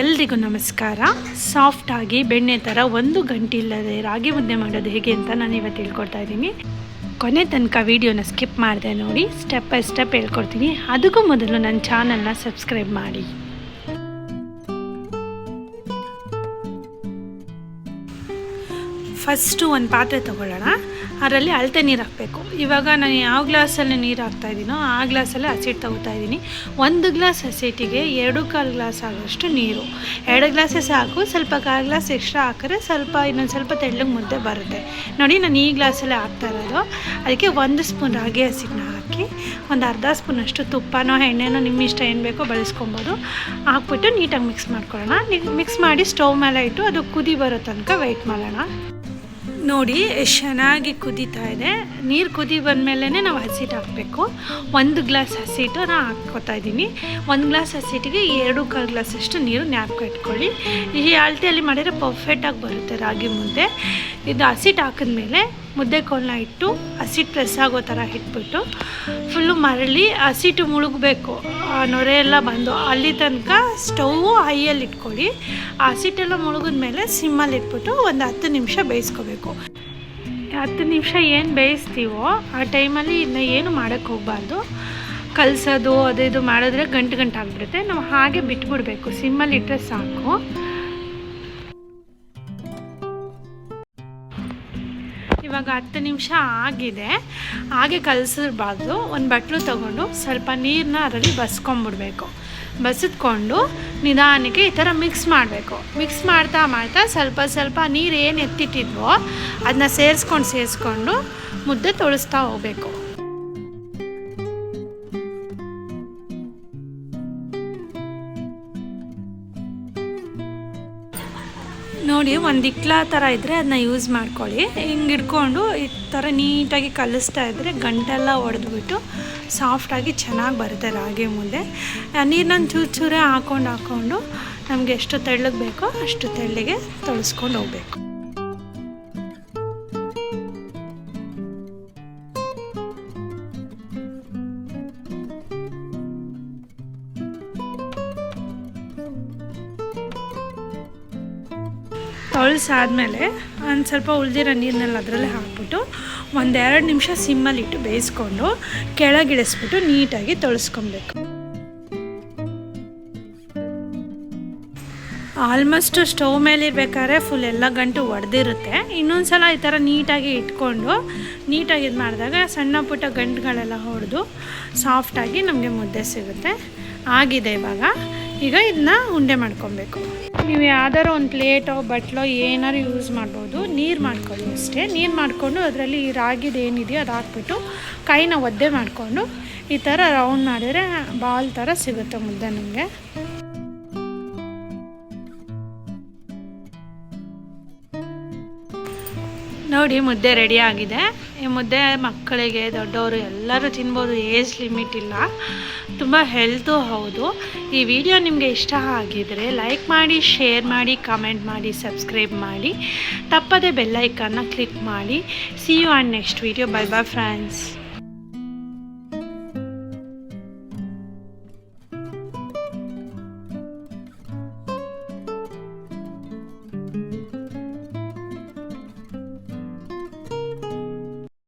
ಎಲ್ರಿಗೂ ನಮಸ್ಕಾರ. ಸಾಫ್ಟಾಗಿ ಬೆಣ್ಣೆ ಥರ ಒಂದು ಗಂಟೆ ಇಲ್ಲದೆ ರಾಗಿ ಮುದ್ದೆ ಮಾಡೋದು ಹೇಗೆ ಅಂತ ನಾನು ಇವತ್ತು ಹೇಳ್ಕೊಡ್ತಾ ಇದ್ದೀನಿ. ಕೊನೆ ತನಕ ವೀಡಿಯೋನ ಸ್ಕಿಪ್ ಮಾಡಿದೆ ನೋಡಿ ಸ್ಟೆಪ್ ಬೈ ಸ್ಟೆಪ್ ಹೇಳ್ಕೊಡ್ತೀನಿ. ಅದಕ್ಕೂ ಮೊದಲು ನನ್ನ ಚಾನಲ್ನ ಸಬ್ಸ್ಕ್ರೈಬ್ ಮಾಡಿ. ಫಸ್ಟು ಒಂದು ಪಾತ್ರೆ ತೊಗೊಳ್ಳೋಣ. ಅದರಲ್ಲಿ ಅಳತೆ ನೀರು ಹಾಕಬೇಕು. ಇವಾಗ ನಾನು ಯಾವ ಗ್ಲಾಸಲ್ಲಿ ನೀರು ಹಾಕ್ತಾ ಇದ್ದೀನೋ ಆ ಗ್ಲಾಸಲ್ಲಿ ಹಸಿಟ್ಟು ತಗೋತಾ ಇದ್ದೀನಿ ಒಂದು ಗ್ಲಾಸ್ ಹಸಿಟ್ಟಿಗೆ ಎರಡು ಕಾಲು ಗ್ಲಾಸ್ ಆಗೋಷ್ಟು ನೀರು. ಎರಡು ಗ್ಲಾಸಸ್ ಸಾಕು, ಸ್ವಲ್ಪ ಕಾಲು ಗ್ಲಾಸ್ ಎಕ್ಸ್ಟ್ರಾ ಹಾಕಿದ್ರೆ ಸ್ವಲ್ಪ ಇನ್ನೊಂದು ಸ್ವಲ್ಪ ತೆಳ್ಳಗೆ ಮುದ್ದೆ ಬರುತ್ತೆ. ನೋಡಿ ನಾನು ಈ ಗ್ಲಾಸಲ್ಲೇ ಹಾಕ್ತಾ ಇರೋದು. ಅದಕ್ಕೆ ಒಂದು ಸ್ಪೂನ್ ರಾಗಿ ಹಸಿಟ್ಟನ್ನ ಹಾಕಿ, ಒಂದು ಅರ್ಧ ಸ್ಪೂನಷ್ಟು ತುಪ್ಪನೋ, ಎಣ್ಣೆನೋ ನಿಮ್ಮ ಇಷ್ಟ ಏನು ಬೇಕೋ ಬಳಸ್ಕೊಬೋದು. ಹಾಕ್ಬಿಟ್ಟು ನೀಟಾಗಿ ಮಿಕ್ಸ್ ಮಾಡ್ಕೊಳ್ಳೋಣ. ಮಿಕ್ಸ್ ಮಾಡಿ ಸ್ಟವ್ ಮೇಲೆ ಇಟ್ಟು ಅದು ಕುದಿ ಬರೋ ತನಕ ವೆಯ್ಟ್ ಮಾಡೋಣ. ನೋಡಿ ಎಷ್ಟು ಚೆನ್ನಾಗಿ ಕುದೀತಾ ಇದೆ. ನೀರು ಕುದಿ ಬಂದಮೇಲೆ ನಾವು ಹಸಿಟ್ಟು ಹಾಕಬೇಕು. ಒಂದು ಗ್ಲಾಸ್ ಹಸಿಟ್ಟು ನಾನು ಹಾಕ್ಕೋತಾ ಇದ್ದೀನಿ. ಒಂದು ಗ್ಲಾಸ್ ಹಸಿಟ್ಟಿಗೆ ಎರಡು ಕಾಲು ಗ್ಲಾಸಷ್ಟು ನೀರು ನ್ಯಾಪ್ಕ ಇಟ್ಕೊಳ್ಳಿ. ಈ ಅಳತೆಯಲ್ಲಿ ಮಾಡಿದರೆ ಪರ್ಫೆಕ್ಟಾಗಿ ಬರುತ್ತೆ ರಾಗಿ ಮುದ್ದೆ. ಇದು ಹಸಿಟ್ಟು ಹಾಕಿದ್ಮೇಲೆ ಮುದ್ದೆ ಕೋಲನ್ನ ಇಟ್ಟು ಹಸಿಟ್ಟು ಪ್ರೆಸ್ ಆಗೋ ಥರ ಇಟ್ಬಿಟ್ಟು ಫುಲ್ಲು ಮರಳಿ ಹಸಿಟ್ಟು ಮುಳುಗಬೇಕು. ಆ ನೊರೆ ಎಲ್ಲ ಬಂದು ಅಲ್ಲಿ ತನಕ ಸ್ಟೌವು ಹೈಯಲ್ಲಿ ಇಟ್ಕೊಳ್ಳಿ. ಆ ಹಸಿಟ್ಟೆಲ್ಲ ಮುಳುಗಿದ್ಮೇಲೆ ಸಿಮ್ಮಲ್ಲಿ ಇಟ್ಬಿಟ್ಟು ಒಂದು ಹತ್ತು ನಿಮಿಷ ಬೇಯಿಸ್ಕೋಬೇಕು. ಹತ್ತು ನಿಮಿಷ ಏನು ಬೇಯಿಸ್ತೀವೋ ಆ ಟೈಮಲ್ಲಿ ಇನ್ನು ಏನು ಮಾಡೋಕ್ಕೆ ಹೋಗಬಾರ್ದು. ಕಲಸೋದು, ಅದು ಇದು ಮಾಡಿದ್ರೆ ಗಂಟು ಗಂಟು ಆಗಿಬಿಡುತ್ತೆ ನಾವು ಹಾಗೆ ಬಿಟ್ಬಿಡ್ಬೇಕು. ಸಿಮ್ಮಲ್ಲಿ ಇಟ್ಟರೆ ಸಾಕು. ಇವಾಗ ಹತ್ತು ನಿಮಿಷ ಆಗಿದೆ. ಹಾಗೆ ಕಲಸಿರಬಾರ್ದು. ಒಂದು ಬಟ್ಲು ತೊಗೊಂಡು ಸ್ವಲ್ಪ ನೀರನ್ನ ಅದರಲ್ಲಿ ಬಸ್ಕೊಂಬಿಡ್ಬೇಕು. ಬಸಿದ್ಕೊಂಡು ನಿಧಾನಕ್ಕೆ ಈ ಥರ ಮಿಕ್ಸ್ ಮಾಡಬೇಕು. ಮಿಕ್ಸ್ ಮಾಡ್ತಾ ಮಾಡ್ತಾ ಸ್ವಲ್ಪ ಸ್ವಲ್ಪ ನೀರು ಏನು ಎತ್ತಿಟ್ಟಿದ್ವೋ ಅದನ್ನ ಸೇರಿಸ್ಕೊಂಡು ಸೇರಿಸ್ಕೊಂಡು ಮುದ್ದೆ ತೊಳಸ್ತಾ ಹೋಗಬೇಕು. ನೋಡಿ, ಒಂದು ಇಕ್ಲ ಥರ ಇದ್ದರೆ ಅದನ್ನ ಯೂಸ್ ಮಾಡ್ಕೊಳ್ಳಿ. ಹಿಂಗೆ ಇಟ್ಕೊಂಡು ಈ ಥರ ನೀಟಾಗಿ ಕಲಿಸ್ತಾ ಇದ್ದರೆ ಗಂಟೆಲ್ಲ ಒಡೆದ್ಬಿಟ್ಟು ಸಾಫ್ಟಾಗಿ ಚೆನ್ನಾಗಿ ಬರುತ್ತೆ ರಾಗಿ ಮುದ್ದೆ. ನೀರನ್ನ ಚೂರು ಚೂರೇ ಹಾಕೊಂಡು ಹಾಕ್ಕೊಂಡು ನಮಗೆ ಎಷ್ಟು ತೆಳ್ಳಗೆ ಬೇಕೋ ಅಷ್ಟು ತೆಳ್ಳಗೆ ತೊಳಸ್ಕೊಂಡು ಹೋಗ್ಬೇಕು. ತೊಳಸಾದ್ಮೇಲೆ ಒಂದು ಸ್ವಲ್ಪ ಉಳಿದಿರೋ ನೀರನ್ನೆಲ್ಲ ಅದರಲ್ಲೇ ಹಾಕ್ಬಿಟ್ಟು ಒಂದೆರಡು ನಿಮಿಷ ಸಿಮ್ಮಲ್ಲಿಟ್ಟು ಬೇಯಿಸ್ಕೊಂಡು ಕೆಳಗಿಳಿಸ್ಬಿಟ್ಟು ನೀಟಾಗಿ ತೊಳಸ್ಕೊಬೇಕು. ಆಲ್ಮೋಸ್ಟ್ ಸ್ಟವ್ ಮೇಲೆ ಫುಲ್ ಎಲ್ಲ ಗಂಟು ಒಡೆದಿರುತ್ತೆ. ಇನ್ನೊಂದು ಸಲ ಈ ಥರ ನೀಟಾಗಿ ಇಟ್ಕೊಂಡು ನೀಟಾಗಿ ಇದು ಮಾಡಿದಾಗ ಸಣ್ಣ ಪುಟ್ಟ ಗಂಟುಗಳೆಲ್ಲ ಹೊಡೆದು ಸಾಫ್ಟಾಗಿ ನಮಗೆ ಮುದ್ದೆ ಸಿಗುತ್ತೆ. ಆಗಿದೆ ಇವಾಗ. ಈಗ ಇದನ್ನ ಉಂಡೆ ಮಾಡ್ಕೊಬೇಕು. ನೀವು ಯಾವ್ದಾರು ಒಂದು ಪ್ಲೇಟೋ, ಬಟ್ಲೋ ಏನಾರು ಯೂಸ್ ಮಾಡ್ಬೋದು. ನೀರು ಮಾಡ್ಕೊಳ್ಳಿ ಅಷ್ಟೇ. ನೀರು ಮಾಡಿಕೊಂಡು ಅದರಲ್ಲಿ ರಾಗಿದು ಏನಿದೆಯೋ ಅದು ಹಾಕ್ಬಿಟ್ಟು ಕೈನ ಒದ್ದೆ ಮಾಡಿಕೊಂಡು ಈ ಥರ ರೌಂಡ್ ಮಾಡಿದರೆ ಬಾಲ್ ಥರ ಸಿಗುತ್ತೆ ಮುದ್ದೆ ನಮಗೆ. ನೋಡಿ ಮುದ್ದೆ ರೆಡಿ ಆಗಿದೆ. ಈ ಮುದ್ದೆ ಮಕ್ಕಳಿಗೆ, ದೊಡ್ಡವರು ಎಲ್ಲರೂ ತಿನ್ಬೋದು ಏಜ್ ಲಿಮಿಟ್ ಇಲ್ಲ. ತುಂಬ ಹೆಲ್ತು ಹೌದು. ಈ ವಿಡಿಯೋ ನಿಮಗೆ ಇಷ್ಟ ಆಗಿದರೆ ಲೈಕ್ ಮಾಡಿ ಶೇರ್ ಮಾಡಿ ಕಮೆಂಟ್ ಮಾಡಿ ಸಬ್ಸ್ಕ್ರೈಬ್ ಮಾಡಿ. ತಪ್ಪದೆ ಬೆಲ್ಲೈಕನ್ನ ಕ್ಲಿಕ್ ಮಾಡಿ. See you and next video bye bye friends